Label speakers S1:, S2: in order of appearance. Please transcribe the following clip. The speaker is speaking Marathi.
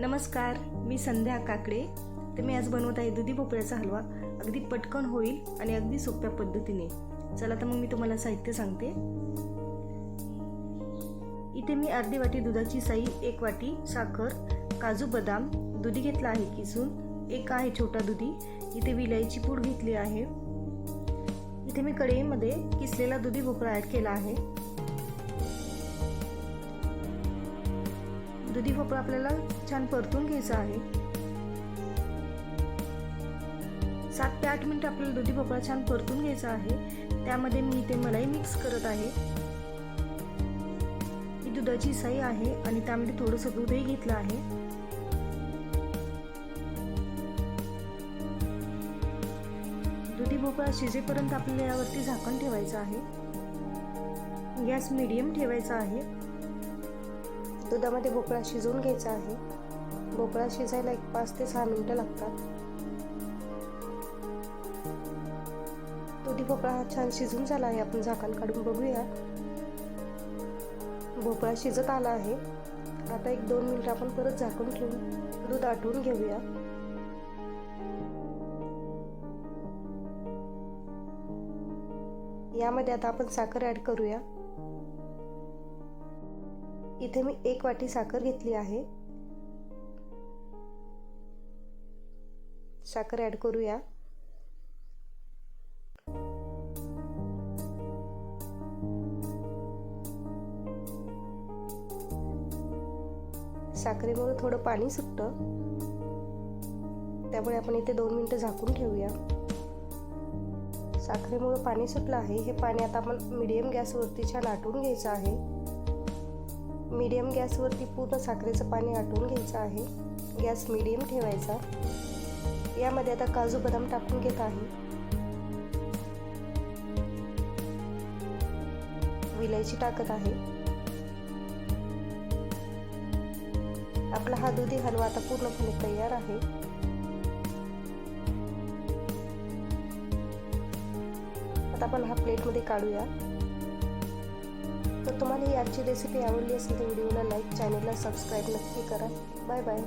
S1: नमस्कार मी संध्या काकडे. तर मी आज बनवत आहे दुधी भोपळ्याचा हलवा. अगदी पटकन होईल आणि अगदी सोप्या पद्धतीने. चला तर मग मी तुम्हाला साहित्य सांगते. इथे मी अर्धी वाटी दुधाची साई एक वाटी साखर काजू बदाम दुधी घेतला आहे किसून. एक आहे छोटा दुधी. इथे विलायची पूड घेतली आहे. इथे मी कढईमध्ये किसलेला दुधी भोपळा ॲड केला आहे. दुधी भोपळा आपल्याला छान परतून घ्यायचा आहे. सात ते आठ मिनिट आपल्याला दुधी भोपळा छान परतून घ्यायचा आहे. त्यामध्ये मी इथे मलाई मिक्स करत आहे. ही दुधाची साई आहे आणि त्यामध्ये थोडंसं दूधही घेतलं आहे. दुधी भोपळा शिजेपर्यंत आपल्याला यावरती झाकण ठेवायचं आहे. गॅस मिडियम ठेवायचा आहे. दुधामध्ये भोपळा शिजवून घ्यायचा आहे. भोपळा शिजायला एक पाच ते सहा मिनटं लागतात. दुधी भोपळा हा छान शिजून झाला आहे. आपण झाकण काढून बघूया. भोपळा शिजत आला आहे. आता एक दोन मिनिटं आपण परत झाकून ठेवून दूध आटवून घेऊया. यामध्ये आता आपण साखर ॲड करूया. इथे मी एक वाटी साखर घेतली आहे. साखर ॲड करूया. साखरेमुळे थोडं पाणी सुटतं. त्यामुळे आपण इथे दोन मिनटं झाकून ठेवूया. साखरेमुळे पाणी सुटलं आहे. हे पाणी आता आपण मिडियम गॅसवरती छान आटवून घ्यायचं आहे. मीडियम गॅसवरती पूर्ण साखरेचं पाणी आटवून घ्यायचं आहे. गॅस मीडियम ठेवायचा. यामध्ये आता काजू बदाम टाकून घेत आहे. विलायची टाकत आहे. आपला हा दुधी हलवा आता पूर्णपणे तयार आहे. आता आपण हा प्लेटमध्ये काढूया. तुम्हाला ही आजची रेसिपी आवडली असेल तर व्हिडिओला लाईक चॅनलला सबस्क्राईब नक्की करा. Bye bye